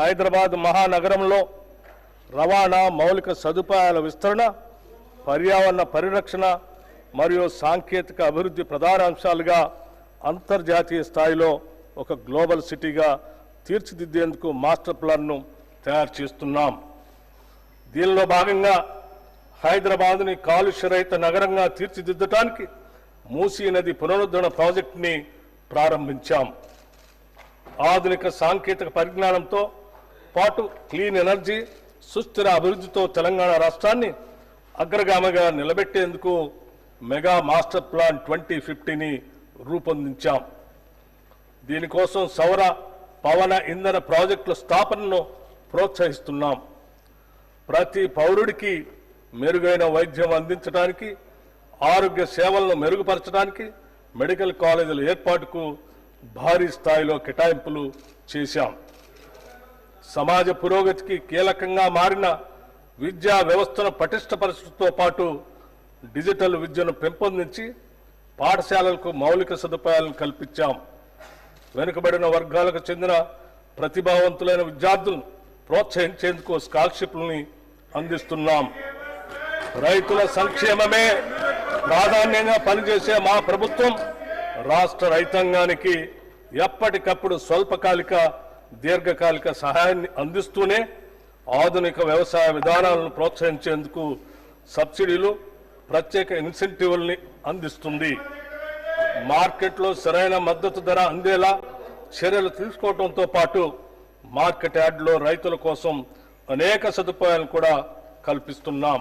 హైదరాబాద్ మహానగరంలో రవాణా మౌలిక సదుపాయాల విస్తరణ పర్యావరణ పరిరక్షణ మరియు సాంకేతిక అభివృద్ధి ప్రధాన అంశాలుగా అంతర్జాతీయ స్థాయిలో ఒక గ్లోబల్ సిటీగా తీర్చిదిద్దేందుకు మాస్టర్ ప్లాన్ను తయారు చేస్తున్నాం. దీనిలో భాగంగా హైదరాబాద్ని కాలుష్యరహిత నగరంగా తీర్చిదిద్దటానికి మూసీ నది పునరుద్ధరణ ప్రాజెక్టుని ప్రారంభించాం. ఆధునిక సాంకేతిక పరిజ్ఞానంతో పాటు క్లీన్ ఎనర్జీ సుస్థిర అభివృద్ధితో తెలంగాణ రాష్ట్రాన్ని అగ్రగామిగా నిలబెట్టేందుకు మెగా మాస్టర్ ప్లాన్ ట్వంటీ ఫిఫ్టీని రూపొందించాం. దీనికోసం సౌర పవన ఇంధన ప్రాజెక్టుల స్థాపనను ప్రోత్సహిస్తున్నాం. ప్రతి పౌరుడికి మెరుగైన వైద్యం అందించడానికి ఆరోగ్య సేవలను మెరుగుపరచడానికి మెడికల్ కాలేజీల ఏర్పాటుకు భారీ స్థాయిలో కేటాయింపులు చేశాం. సమాజ పురోగతికి కీలకంగా మారిన విద్యా వ్యవస్థను పటిష్టపరచడంతో పాటు డిజిటల్ విద్యను పెంపొందించి పాఠశాలలకు మౌలిక సదుపాయాలను కల్పించాం. వెనుకబడిన వర్గాలకు చెందిన ప్రతిభావంతులైన విద్యార్థులను ప్రోత్సహించేందుకు స్కాలర్షిప్లని అందిస్తున్నాం. రైతుల సంక్షేమమే ప్రాధాన్యంగా పనిచేసే మా ప్రభుత్వం రాష్ట్ర రైతాంగానికి ఎప్పటికప్పుడు స్వల్పకాలిక దీర్ఘకాలిక సహాయాన్ని అందిస్తూనే ఆధునిక వ్యవసాయ విధానాలను ప్రోత్సహించేందుకు సబ్సిడీలు ప్రత్యేక ఇన్సెంటివ్ల్ని అందిస్తుంది. మార్కెట్లో సరైన మద్దతు ధర అందేలా చర్యలు తీసుకోవడంతో పాటు మార్కెట్ యార్డులో రైతుల కోసం అనేక సదుపాయాలను కూడా కల్పిస్తున్నాం.